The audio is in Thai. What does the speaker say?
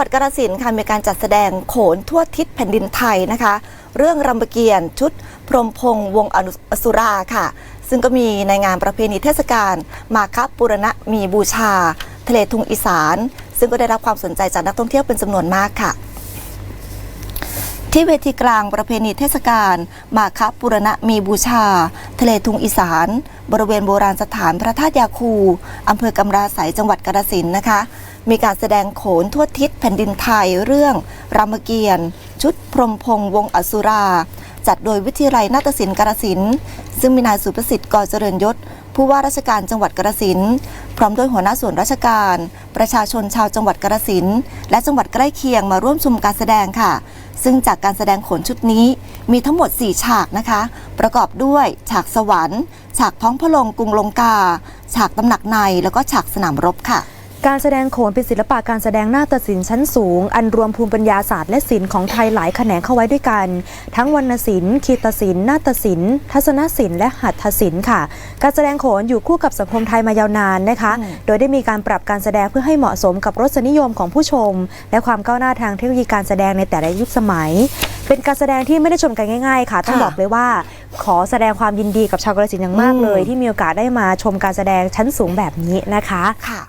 วัดกาฬสินค่ะมีการจัดแสดงโขนทั่วทิศแผ่นดินไทยนะคะ เรื่องรำเกียรติชุดพรมพงษ์วงอนุอสุราค่ะ ซึ่งก็มีในงานประเพณีเทศกาลมาคปุรณะมีบูชา ทะเลทุงอีสาน ซึ่งก็ได้รับความสนใจจากนักท่องเที่ยวเป็นจำนวนมากค่ะ ที่เวทีกลางประเพณีเทศกาลมาคปุรณะมีบูชา ทะเลทุงอีสาน บริเวณโบราณสถานพระธาตุยาคูอำเภอกำราไสยจังหวัดกาฬสินธุ์นะคะ มีการแสดงโขนทั่วทิศแผ่นดินไทยเรื่อง รามเกียรติ์ชุดพรมพงวงอสุรา จัดโดยวิทยาลัยนาฏศิลป์กาฬสินธุ์ซึ่งมีนายสุประสิทธิ์กอเจริญยศ ผู้ว่าราชการจังหวัดกระสินพร้อมด้วยหัวหน้าส่วนราชการ ประชาชนชาวจังหวัดกระสินและจังหวัดใกล้เคียงมาร่วมชมการแสดงค่ะ ซึ่งจากการแสดงขนชุดนี้มีทั้งหมด 4 ฉากนะคะ ประกอบด้วยฉากสวรรค์ ฉากท้องพระโรงกรุงลงกา ฉากตำหนักในแล้วก็ฉากสนามรบค่ะ การแสดงโขนเป็นศิลปะการแสดงนาฏศิลป์ชั้นสูง อันรวมภูมิปัญญาศาสตร์และศิลป์ของไทยหลายแขนงเข้าไว้ด้วยกัน ทั้งวรรณศิลป์คีตศิลป์นาฏศิลป์ทัศนศิลป์และหัตถศิลป์ค่ะ การแสดงโขนอยู่คู่กับสังคมไทยมายาวนานนะคะอืมโดยได้มีการปรับการแสดงเพื่อให้เหมาะสมกับรสนิยมของผู้ชม และความก้าวหน้าทางเทคโนโลยีการแสดงในแต่ละยุคสมัย เป็นการแสดงที่ไม่ได้ชมกันง่าย ๆ ค่ะต้องค่ะบอกเลยว่า ขอแสดงความยินดีกับชาวกาฬสินธุ์อย่างมากอืมเลย ที่มีโอกาสได้มาชมการแสดงชั้นสูงแบบนี้นะคะค่ะ